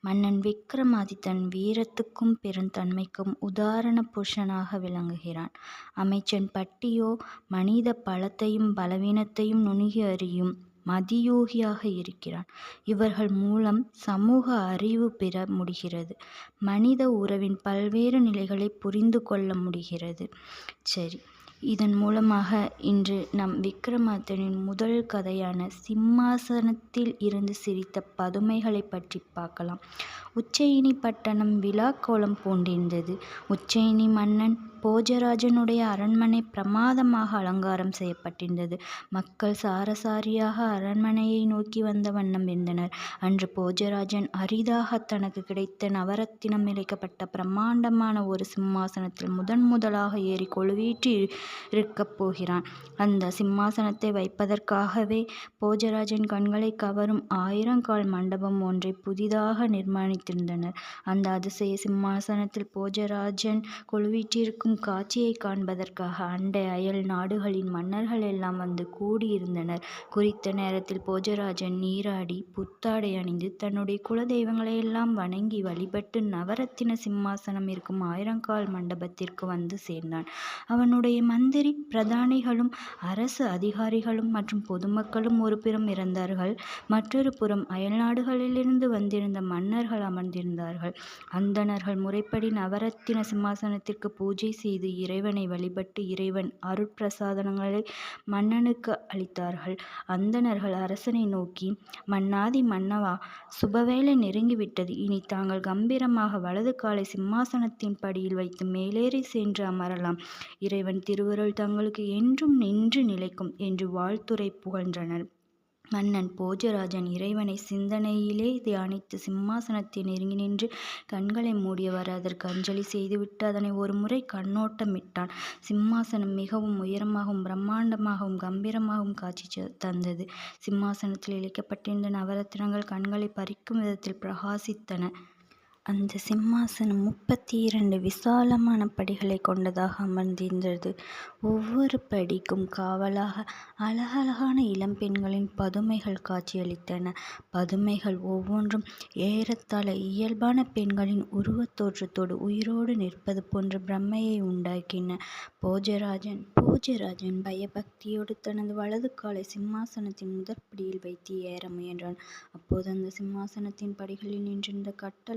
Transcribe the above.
மன்னன் விக்கிரமாதித்தன் வீரத்துக்கும் பெருந்தன்மைக்கும் உதாரண புருஷனாக விளங்குகிறான். அமைச்சன் பட்டியோ மனித பலத்தையும் பலவீனத்தையும் நுணுகி அறியும் மதியோகியாக இருக்கிறான். இவர்கள் மூலம் சமூக அறிவு பெற முடிகிறது. மனித உறவின் பல்வேறு நிலைகளைப் புரிந்து கொள்ள முடிகிறது. சரி இதன் மூலமாக இன்று நம் விக்கிரமாதித்தனின் முதல் கதையான சிம்மாசனத்தில் இருந்து சிரித்த பதுமைகளைப் பற்றி பார்க்கலாம். உச்சயினி பட்டணம் விழாக்கோலம் பூண்டிருந்தது. உச்சயினி மன்னன் போஜராஜனுடைய அரண்மனை பிரமாதமாக அலங்காரம் செய்யப்பட்டிருந்தது. மக்கள் சாரசாரியாக அரண்மனையை நோக்கி வந்த வண்ணம் இருந்தனர். அன்று போஜராஜன் அரிதாகத் தனக்கு கிடைத்த நவரத்தினம் இழைக்கப்பட்ட பிரம்மாண்டமான ஒரு சிம்மாசனத்தில் முதன் முதலாக ஏறி ஏறிக் இருக்கப் போகிறான். அந்த சிம்மாசனத்தை வைப்பதற்காகவே போஜராஜன் கண்களை கவரும் ஆயிரங்கால் மண்டபம் ஒன்றை புதிதாக நிர்மாணித்திருந்தனர். அந்த அதிசய சிம்மாசனத்தில் போஜராஜன் கொலுவீற்றிருக்கும் காட்சியை காண்பதற்காக அண்டை அயல் நாடுகளின் மன்னர்கள் எல்லாம் வந்து கூடியிருந்தனர். குறித்த நேரத்தில் போஜராஜன் நீராடி புத்தாடை அணிந்து தன்னுடைய குலதெய்வங்களை எல்லாம் வணங்கி வழிபட்டு நவரத்தின சிம்மாசனம் இருக்கும் ஆயிரங்கால் மண்டபத்திற்கு வந்து சேர்ந்தான். அவனுடைய மந்திரி பிரதானிகளும் அரசு அதிகாரிகளும் மற்றும் பொதுமக்களும் ஒருபுறம் இருந்தார்கள். மற்றொரு புறம் அயல்நாடுகளிலிருந்து வந்திருந்த மன்னர்கள் அமர்ந்திருந்தார்கள். அந்தணர்கள் முறைப்படி நவரத்தின சிம்மாசனத்திற்கு பூஜை செய்து இறைவனை வழிபட்டு இறைவன் அருட்பிரசாதனங்களை மன்னனுக்கு அளித்தார்கள். அந்தணர்கள் அரசனை நோக்கி மன்னாதி மன்னவா சுபவேளை நெருங்கிவிட்டது. இனி தாங்கள் கம்பீரமாக வலது காலை சிம்மாசனத்தின் படியில் வைத்து மேலேறி சென்று அமரலாம். இறைவன் திருவருள் தங்களுக்கு என்றும் நின்று நிலைக்கும் என்று வாழ்த்துரை புகழ்ந்தனர் மன்னன் போஜராஜன் இறைவனை சிந்தனையிலே தியானித்து சிம்மாசனத்தை நெருங்கி நின்று கண்களை மூடியவர் அதற்கு அஞ்சலி செய்துவிட்டு அதனை ஒரு முறை கண்ணோட்டமிட்டான். சிம்மாசனம் மிகவும் உயரமாகவும் பிரம்மாண்டமாகவும் கம்பீரமாகவும் காட்சி தந்தது. சிம்மாசனத்தில் இழைக்கப்பட்டிருந்த நவரத்தினங்கள் கண்களை பறிக்கும் விதத்தில் பிரகாசித்தன. அந்த சிம்மாசனம் முப்பத்தி இரண்டு விசாலமான படிகளைக் கொண்டதாக அமர்ந்திருந்தது. ஒவ்வொரு படிக்கும் காவலாக அழகழகான இளம்பெண்களின் பதுமைகள் காட்சியளித்தன. பதுமைகள் ஒவ்வொன்றும் ஏறத்தாழ இயல்பான பெண்களின் உருவத் தோற்றத்தோடு உயிரோடு நிற்பது போன்ற பிரமையை உண்டாக்கின. போஜராஜன் போஜராஜன் பயபக்தியோடு தனது வலது காலை சிம்மாசனத்தின் முதற்படியில் வைத்து ஏற முயன்றான். அப்போது அந்த சிம்மாசனத்தின் படிகளில் நின்றிருந்த கட்டல்